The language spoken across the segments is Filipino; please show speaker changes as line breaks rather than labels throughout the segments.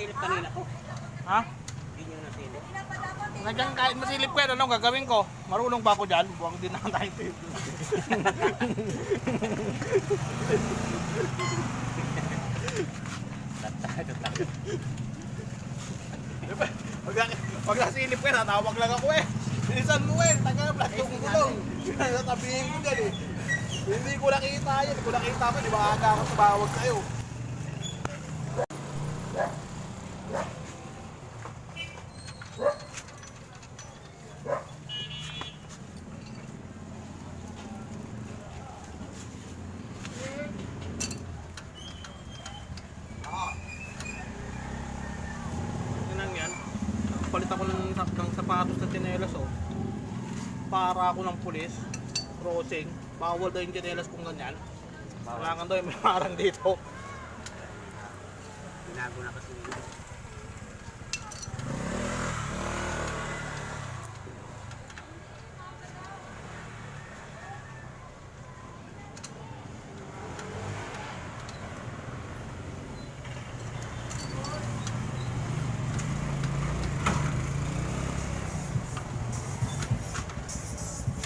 Silip kanina ko.
Ha? Nagyang kahit masilip ko yan, anong gagawin ko? Marunong ba ako dyan? Buwag din na tayo. Pag, pag nasilip ko yan, natawag lang ako eh. Bilisan mo eh, taga plastic yung gulong. Natabihin ko dyan eh. Hindi ko nakita yan. Hindi ko nakita mo, di ba aga ako tumawag sa'yo. Yan yan. Palit ako ng, ng sapatos na tsinelas oh. Para ako ng pulis. Crossing. Bawal daw yung tsinelas kung ganyan. Kailangan daw yung marang dito.
Binago na kasi nila.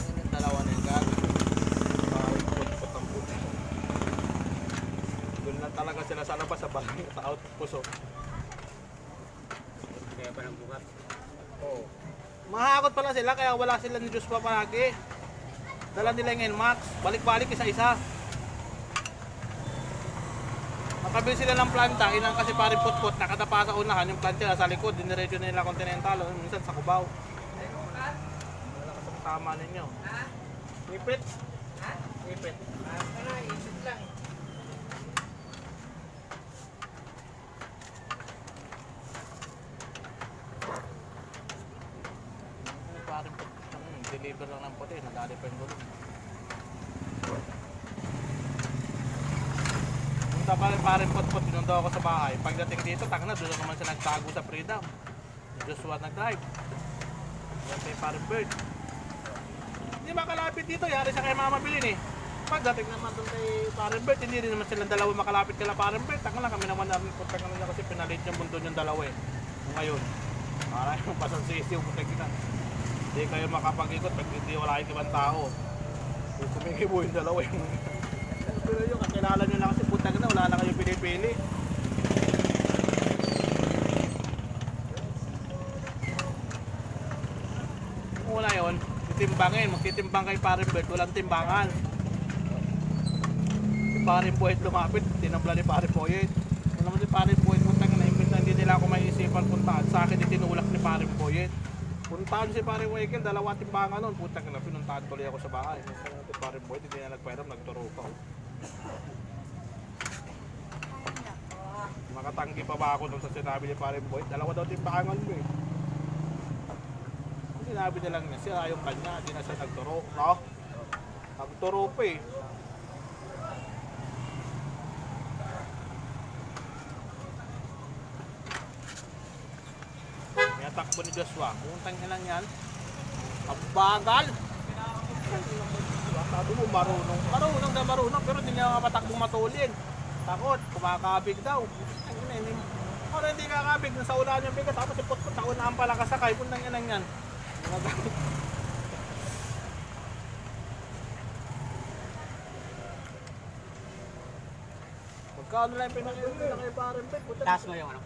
Yan yung dalawa na yung gag. Parang put-put ang puti. Doon na talaga sila sa sa bahay. Sa out puso.
Kaya pa ng bukat.
Oo. Mahakot pala sila kaya wala sila ni Diyos pa palagi. Dala nila yung NMAX. Balik-balik isa-isa. Nakabili sila ng planta, ilang kasi parin put-put, nakatapa sa unahan, yung planta nasa likod, diniretso na nila Continental, o minsan sa Cubao. Malakas ang tama ninyo. Ipit? Ipit. Parin put-put, lang yun. deliver lang ng puti, nadali pa yung gulong. Punta pa rin parin put-put, pinundo ako sa bahay. Pagdating dito, tanga na, doon na naman siya nagtago sa freedom. Joshua nag-drive. Yan kay parin bird. Hindi makalapit dito, yari sa kay Mama Bilin eh. Pagdating naman doon kay Parin Bird, hindi rin naman silang dalawa makalapit kay Parin Bird. Tanga lang kami naman namin punta kami na kasi pinalit yung mundo yung dalawa eh. Ngayon, para yung pasang sisiw mo kita. Hindi kayo makapag-ikot pag hindi wala yung ibang tao. Kung kumikibo yung dalawa yung... Yung kakilala nyo na kasi puta na wala na kayong pinipili. Una yun, titimbangin. Magtitimbang kay Parin Bird, walang timbangan. Si Parin Boyd lumapit, tinambla ni Parin Boyd. Ano naman si Parin Boyd, punta na imbis na hindi nila ako maisipan puntahan. Sa akin, itinulak ni Parin Boyd. Puntahan si Parin Waikel, dalawa timbangan nun. Puta ka na, pinuntahan tuloy ako sa bahay. Parin Boyd, hindi na nagpairam, nagturo pa. oh. Makatanggi pa ba ako nung sa sinabi ni Parin Boyd? Dalawa daw timbangan mo eh. Sinabi na lang niya, siya yung kanya, hindi na siya nagturo. No? Nagturo pa eh. May takbo ni Joshua. Puntang ina yan. Ang bagal. Sabi mo marunong. Marunong na marunong pero hindi niya matakbong matulin. Takot, kumakabig daw. Ang ina. Ano hindi kakabig sa unahan yung bigat tapos ipot-pot sa unahan pala kasakay. Puntang ina yan. Mga gamit. Magkano lang yung Pet? Puta
Taas mo yung ano.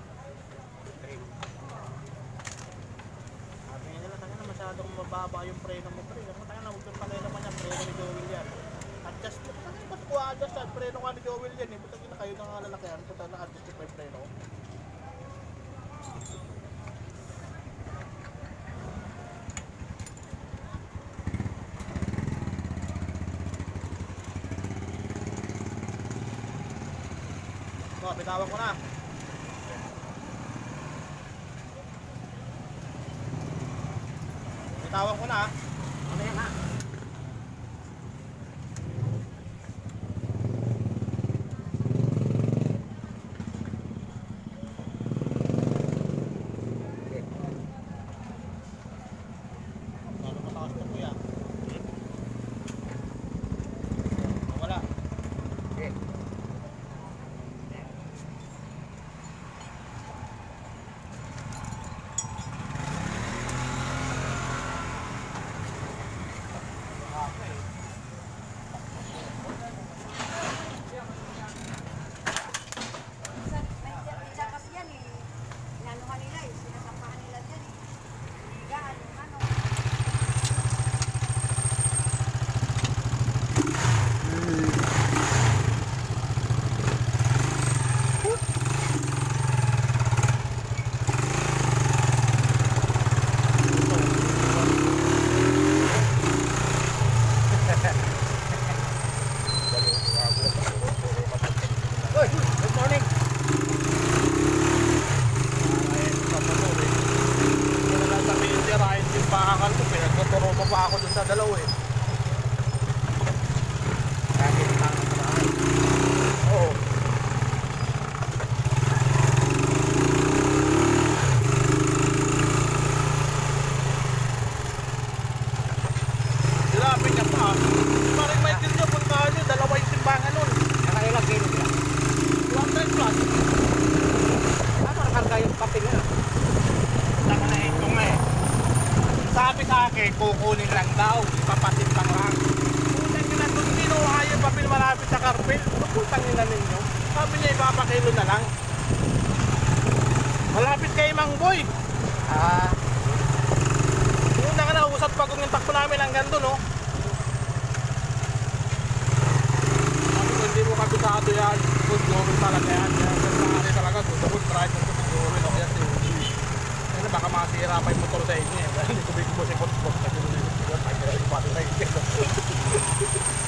Sabi nga nila, tanga na masyadong mababa yung preno mo, pre. Ano tanga na, huwag kang yan, preno ni Joel yan. Adjust mo. Kasi ba't ko adjust yan? Preno ka ni Joel yan eh. Putang ina kayo ng lalakyan. Punta na adjust yung may preno. So, bitawan ko na. Bitawan ko na ah. pa ako dun sa dalaw eh. kukunin lang daw, ipapatimpang lang. Putan nyo na doon, kinuha yung papel malapit sa karpel. Putan nyo na ninyo. Sabi niya, ipapakilo na lang. Malapit kay Mang Boy.
Ah.
Una ka na, usat pa yung takbo namin hanggang doon, no? Oh. Sabi ko, hindi mo kabisado yan. Good government talaga yan. Yan, talaga, good government, right? Good government, okay, kasi baka masira pa yung motor sa inyo. Eh. Hindi ko bigyan mo sa ikot-ikot kasi doon yung ikot-ikot. Ay, kaya yung battery.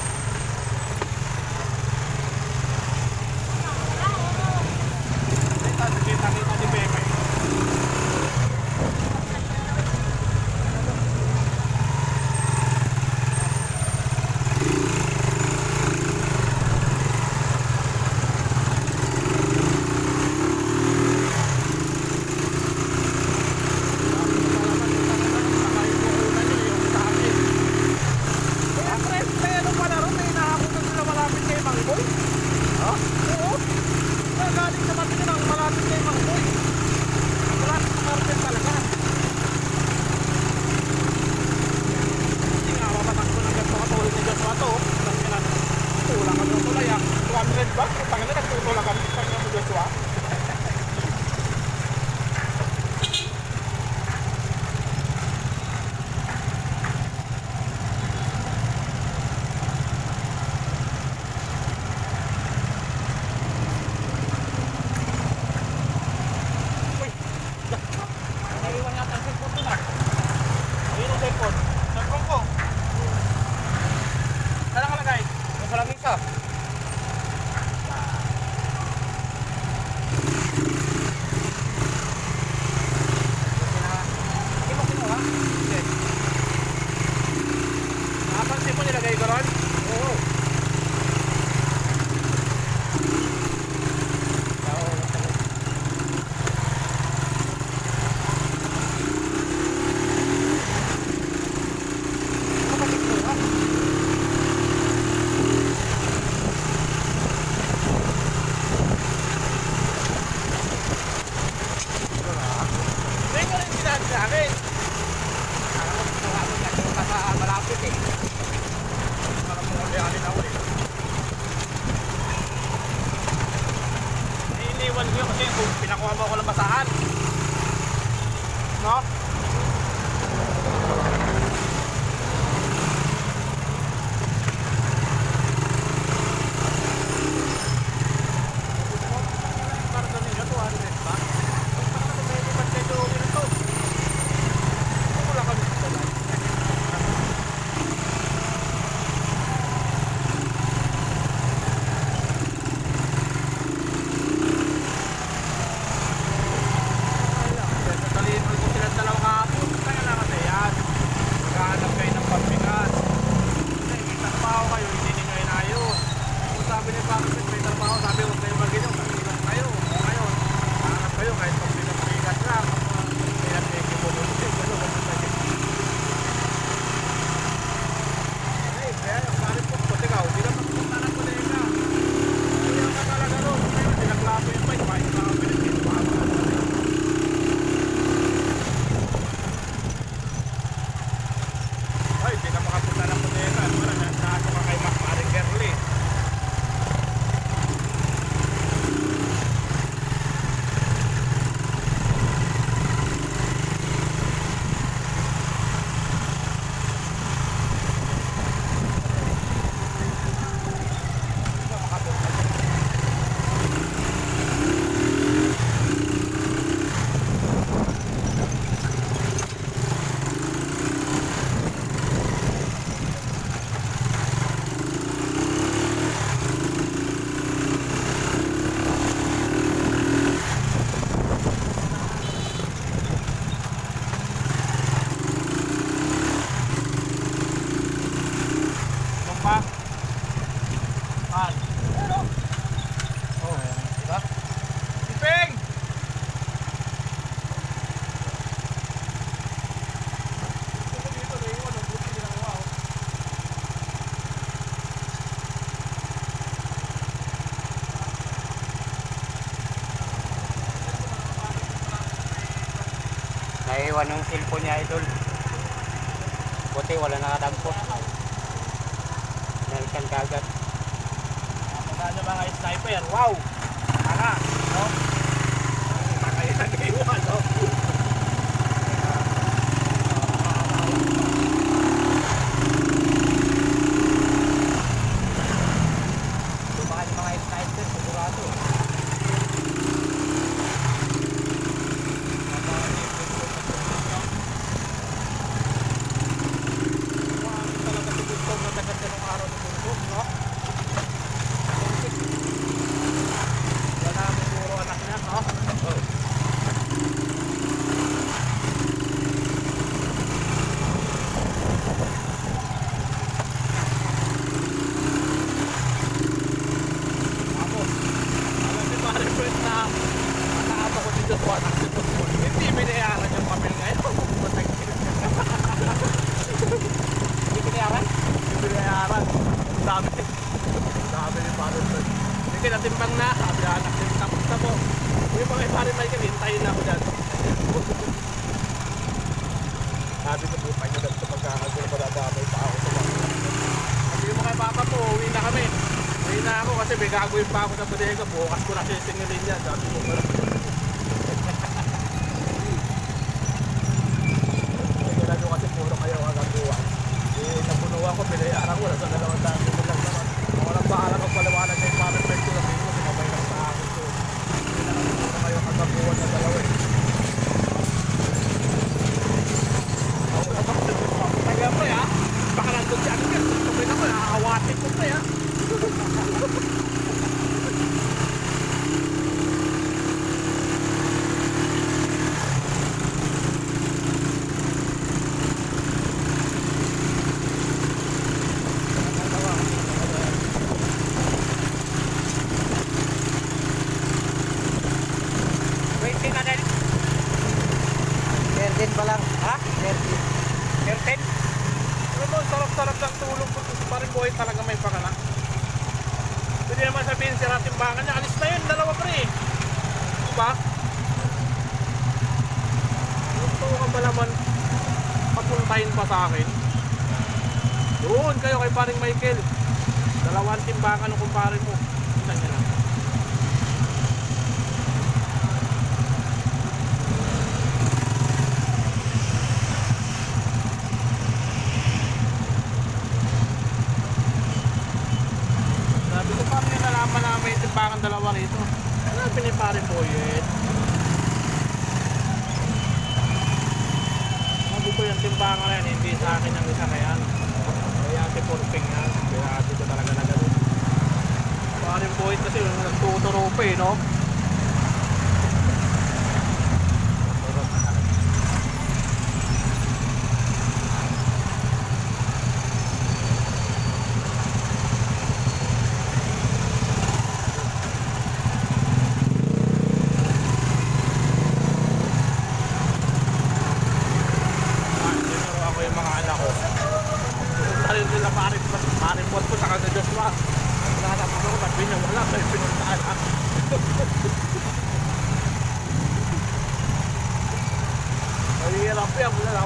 ng
cellphone niya idol. Buti wala nakadampot nalikan kagad
nakagano mga sniper. Wow! kasi may gagawin pa ako na bodega bukas ko na siya tingnan niya sabi ko
sign pa
sa akin. Doon kayo kay paring Michael. Dalawang timbangan ng kumpare mo. Kita nyo lang. Sabi ko parang nalaman na may timbangan dalawa rito? Ano pinipare po yun. timbangan na yan, hindi sa akin ang isa na yan. Kaya si Purping yan, kaya ate ko talaga na ganun. Parin buhit kasi nagtuturo pa eh, no?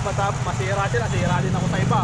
matap, masira sila, sira din ako sa iba.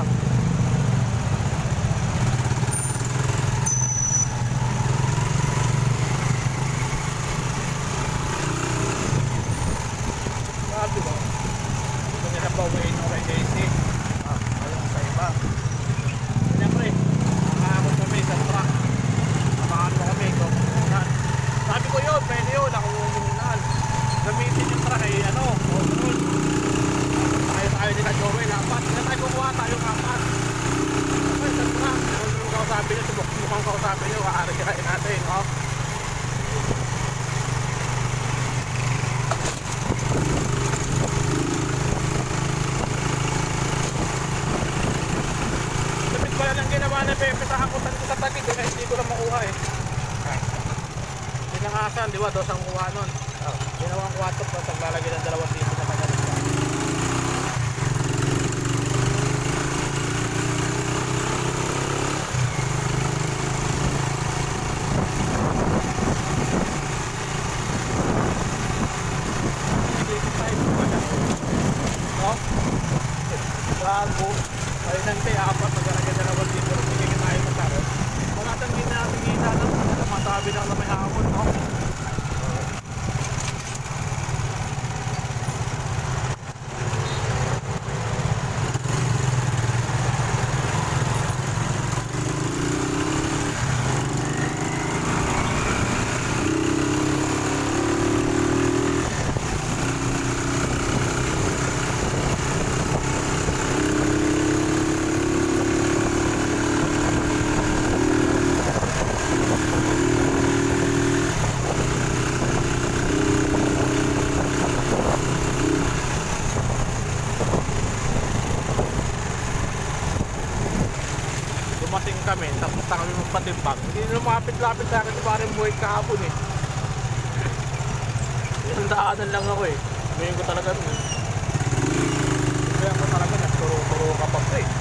Patimbang. Hindi na lumapit-lapit sa akin si parang buhay kahapon eh. Yung daanan lang ako eh. Ngayon ko talaga nun. Kaya ko talaga nagturo-turo ka pa pa eh.